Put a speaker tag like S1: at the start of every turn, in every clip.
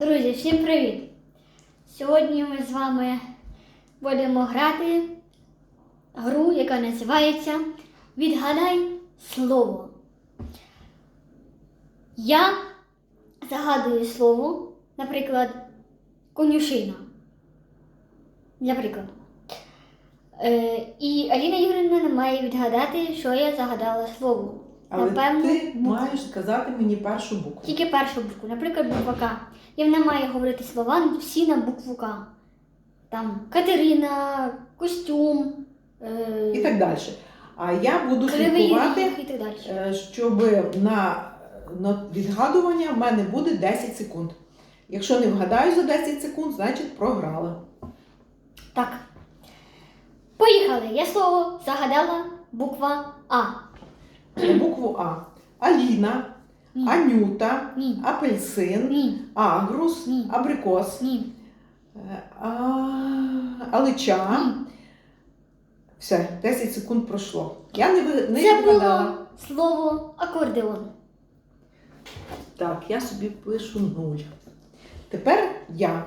S1: Друзі, всім привіт! Сьогодні ми з вами будемо грати гру, яка називається Відгадай слово. Я загадую слово, наприклад, конюшина. Для прикладу. Е, і Аліна Юрівна має відгадати, що я загадала слово.
S2: Але
S1: Напевно,
S2: ти
S1: букву.
S2: маєш сказати мені першу букву.
S1: Тільки першу букву, наприклад, буква К. І вона має говорити слова всі на букву К. Там Катерина, костюм, е,
S2: І так далі. А я буду
S1: кривий
S2: слідкувати,
S1: ріг і так далі.
S2: е, щоб на, на відгадування в мене буде 10 секунд. Якщо не вгадаю за 10 секунд, значить програла.
S1: Так. Поїхали. Я слово загадала буква А.
S2: Букву А. Аліна,
S1: Ні.
S2: Анюта,
S1: Ні.
S2: апельсин,
S1: Ні.
S2: агрус,
S1: Ні.
S2: абрикос,
S1: Ні.
S2: е, а, алича. Все, 10 секунд пройшло. Я не, ви- не
S1: Це
S2: відгадала.
S1: було слово акордеон.
S2: Так, я собі пишу нуль. Тепер я.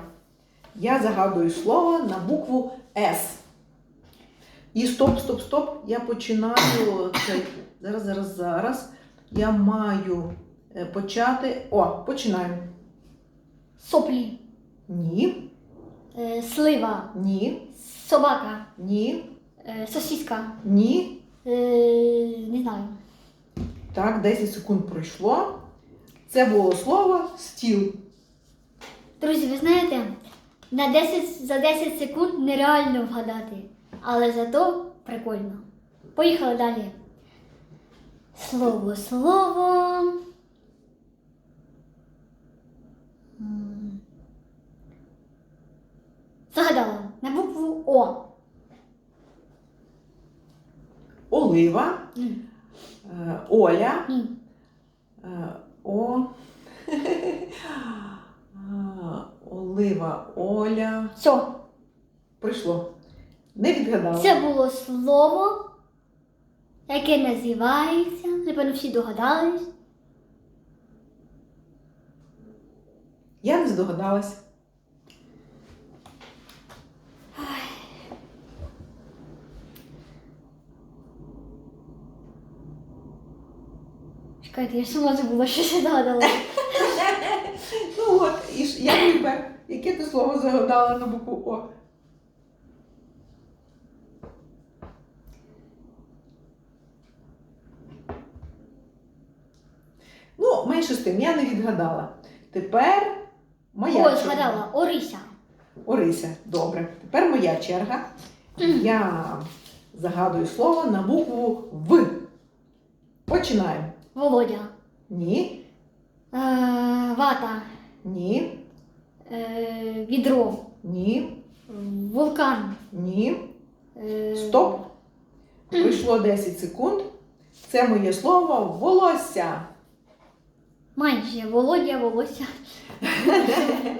S2: Я загадую слово на букву С. І стоп, стоп, стоп. Я починаю цей. Зараз, зараз, зараз. Я маю е, почати. О, починаю.
S1: Соплі.
S2: Ні,
S1: Е, слива.
S2: ні,
S1: Собака.
S2: ні,
S1: Е, сосиска.
S2: ні.
S1: Е, не знаю.
S2: Так, 10 секунд пройшло. Це було слово стіл.
S1: Друзі, ви знаєте, на 10, за 10 секунд нереально вгадати, але зато прикольно. Поїхали далі. Слово, слово. Загадала на букву О.
S2: Олива,
S1: Ні.
S2: е, Оля.
S1: Ні.
S2: Е, О. А, Олива, Оля.
S1: Все.
S2: Прийшло. Не відгадала.
S1: Це було слово, яке називається. Напевно, всі догадались.
S2: Я не здогадалась.
S1: Чекайте, я сама забула, що я догадала.
S2: Ну от, і ж я тепер. Яке ти слово загадала на букву О? Ну, менше з тим, я не відгадала. Тепер моя
S1: О,
S2: черга.
S1: згадала, Орися.
S2: Орися, добре. Тепер моя черга. Я загадую слово на букву В. Починаємо.
S1: Володя.
S2: Ні,
S1: Е, вата.
S2: ні,
S1: Е, відро.
S2: ні,
S1: Вулкан.
S2: ні.
S1: Е,
S2: Стоп. Пройшло 10 секунд. Це моє слово волосся.
S1: Майже Володя, Волосся.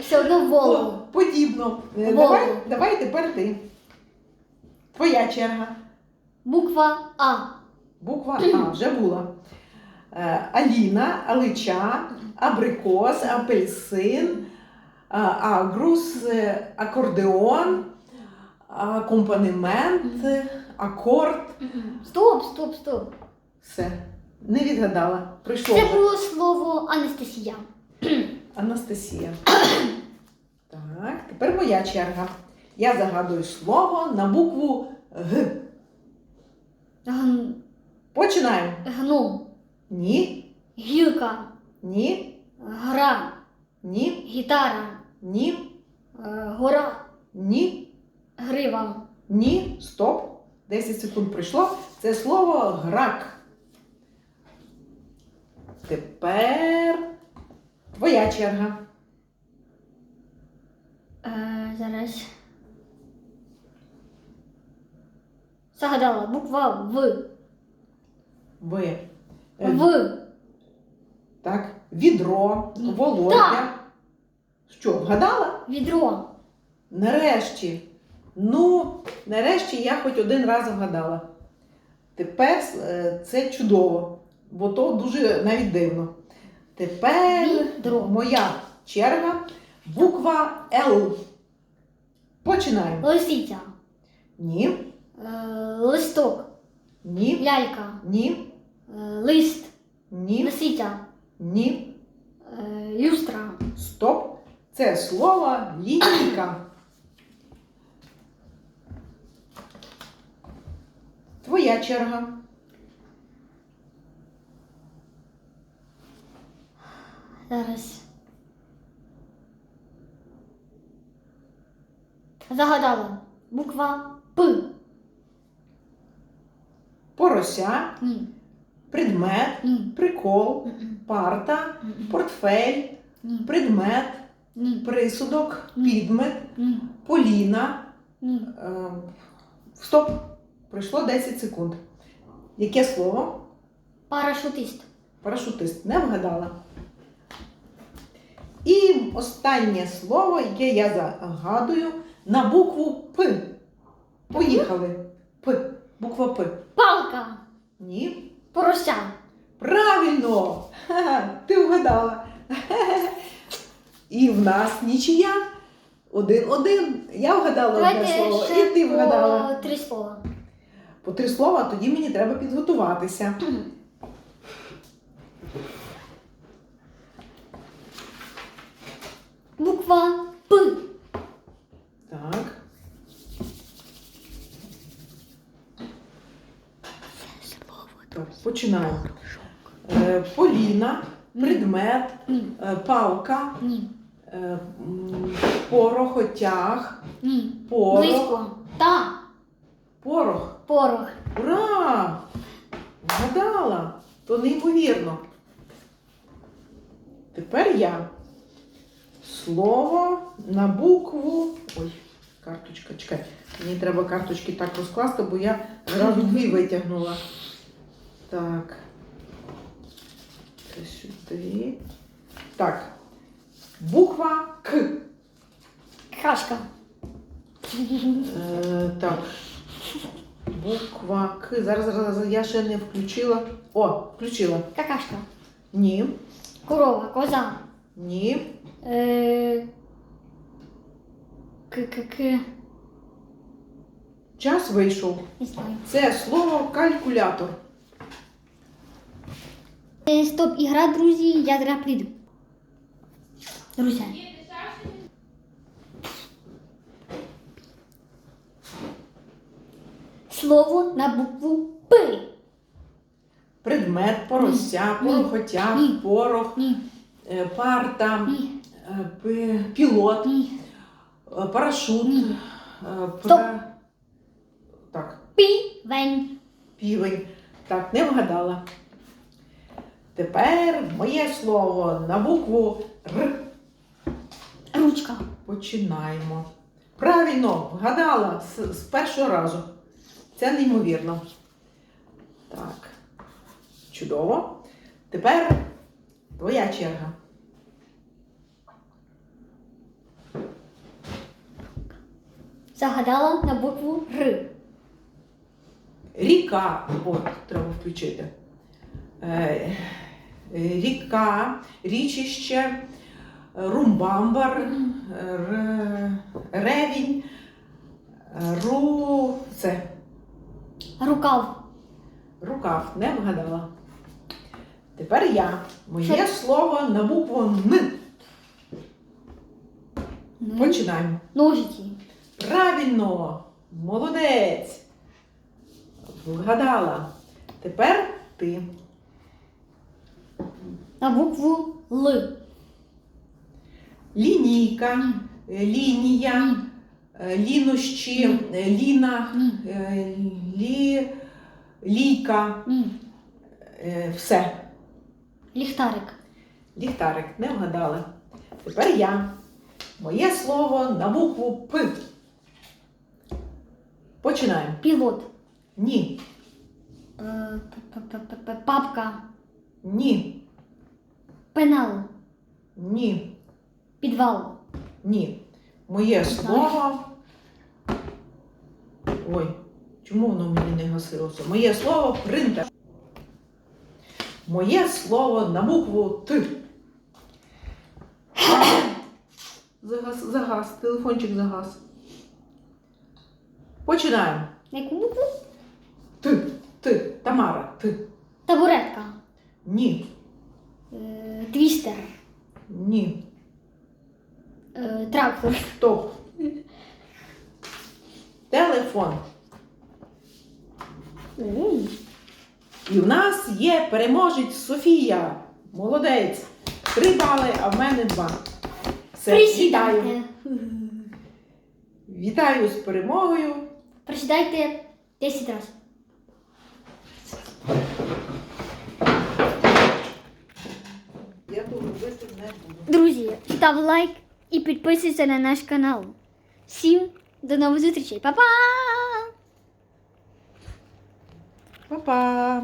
S1: Все одно
S2: О,
S1: волу.
S2: подібно. Е. Давай, давай тепер ти. Твоя черга.
S1: Буква А.
S2: Буква А вже була. Е, Аліна, Алича, абрикос, апельсин, а, агрус, е, акордеон, акомпанемент, акорд.
S1: Стоп, стоп, стоп.
S2: Все. Не відгадала. Прийшло
S1: Це
S2: вже.
S1: було слово Анастасія.
S2: Анастасія. Так, тепер моя черга. Я загадую слово на букву Г.
S1: Гн-
S2: Починаємо.
S1: Гном.
S2: Ні,
S1: Гілка.
S2: ні,
S1: Гра.
S2: ні,
S1: Гітара.
S2: ні,
S1: Е, Гора.
S2: ні,
S1: Грива.
S2: ні. Стоп. 10 секунд пройшло. Це слово грак. Тепер твоя черга.
S1: Е, зараз. Загадала. Буква В.
S2: Ви. Е,
S1: В.
S2: Так, відро, володя.
S1: Так.
S2: Що, вгадала?
S1: Відро.
S2: Нарешті. Ну, нарешті я хоч один раз вгадала. Тепер е, це чудово, бо то дуже навіть дивно. Тепер моя черга Буква Л. Починаємо.
S1: Лисиця.
S2: Ні.
S1: Е, листок.
S2: Ні.
S1: Лялька.
S2: Ні.
S1: Е, лист.
S2: Ні.
S1: Лисиця.
S2: Ні.
S1: Е, люстра.
S2: Стоп. Це слово лінійка. Твоя черга.
S1: Зараз. Загадала. Буква П.
S2: Порося,
S1: Ні.
S2: предмет,
S1: Ні.
S2: прикол,
S1: М-м.
S2: парта,
S1: М-м.
S2: портфель,
S1: Ні.
S2: предмет,
S1: Ні.
S2: присудок,
S1: Ні.
S2: підмет,
S1: Ні.
S2: поліна.
S1: Ні.
S2: Е, Стоп. Пройшло 10 секунд. Яке слово?
S1: Парашутист.
S2: Парашутист. Не вгадала. І останнє слово, яке я загадую, на букву П. Поїхали. П. Буква П.
S1: Палка.
S2: Ні.
S1: Порося.
S2: Правильно! Ха-ха, Ти вгадала. І в нас нічия. Один-один. Я вгадала одне слово,
S1: ще
S2: і ти
S1: по
S2: вгадала.
S1: три слова.
S2: По три слова, тоді мені треба підготуватися.
S1: Буква П.
S2: Так. Так, починаємо. Е, Поліна, предмет,
S1: Ні.
S2: е, палка,
S1: Ні.
S2: е, м, порохотяг,
S1: Ні.
S2: порох,
S1: Близько. Та.
S2: порох.
S1: Порох.
S2: Ура! Вгадала! То неймовірно. Тепер я. Слово на букву. Ой, карточка, чекай. Мені треба карточки так розкласти, бо я зразу дві витягнула. Так. Це сюди. Так. Буква К.
S1: Кашка.
S2: Е, так. Буква К. Зараз, зараз, зараз я ще не включила. О, включила.
S1: Какашка.
S2: Ні.
S1: Корова. Коза.
S2: Ні.
S1: Е... К-к-к.
S2: Час вийшов.
S1: Не знаю.
S2: Це слово калькулятор.
S1: Е, Стоп, ігра, друзі, я зараз прийду. Друзі. Слово на букву П.
S2: Предмет, порося,
S1: Ні.
S2: порохотяг,
S1: Ні.
S2: порох,
S1: Ні,
S2: е, парта,
S1: ні,
S2: е, пи- пілот,
S1: ні.
S2: Е, парашут.
S1: Ні.
S2: е,
S1: Стоп.
S2: Так,
S1: Півень.
S2: півень. Так, не вгадала. Тепер моє слово на букву Р.
S1: Ручка.
S2: Починаємо. Правильно, вгадала з, з першого разу. Це неймовірно. Так. Чудово. Тепер твоя черга.
S1: Загадала на букву Р.
S2: Ріка. От, треба включити. Е, ріка, річище, румбамбар, р, ревінь, ру. Це.
S1: Рукав.
S2: Рукав, не вгадала. Тепер я. Моє
S1: Що?
S2: слово на букву Н.
S1: Н.
S2: Починаємо.
S1: Ножиці.
S2: Правильно! Молодець! Вгадала. Тепер ти.
S1: На букву Л.
S2: Лінійка, е, лінія, е, лінощі, е, ліна, лі, лійка. Все.
S1: Ліхтарик.
S2: Ліхтарик, не вгадали. Тепер я. Моє слово на букву П. Починаємо.
S1: Пілот.
S2: Ні.
S1: Е, п- п- п- п- Папка.
S2: Ні.
S1: Пенал.
S2: Ні.
S1: Підвал.
S2: Ні. Моє слово. Ой, чому воно мені не гасилося? Моє слово принтер. Моє слово на букву Т. Загас, загас, телефончик загас. Починаємо.
S1: Яку букву?
S2: Ти, ти, Тамара, ти.
S1: Табуретка.
S2: Ні,
S1: Е, твістер.
S2: ні.
S1: Е, трактор.
S2: Стоп. Телефон.
S1: У,
S2: І в нас є переможець Софія. Молодець. Три бали, а в мене два. Все, вітаю. Вітаю з перемогою.
S1: Присідайте 10 разів.
S2: Я тут робити не буду.
S1: Друзі, став лайк і підписуйся на наш канал. Всім до нових зустрічей. Па-па!
S2: Па-па!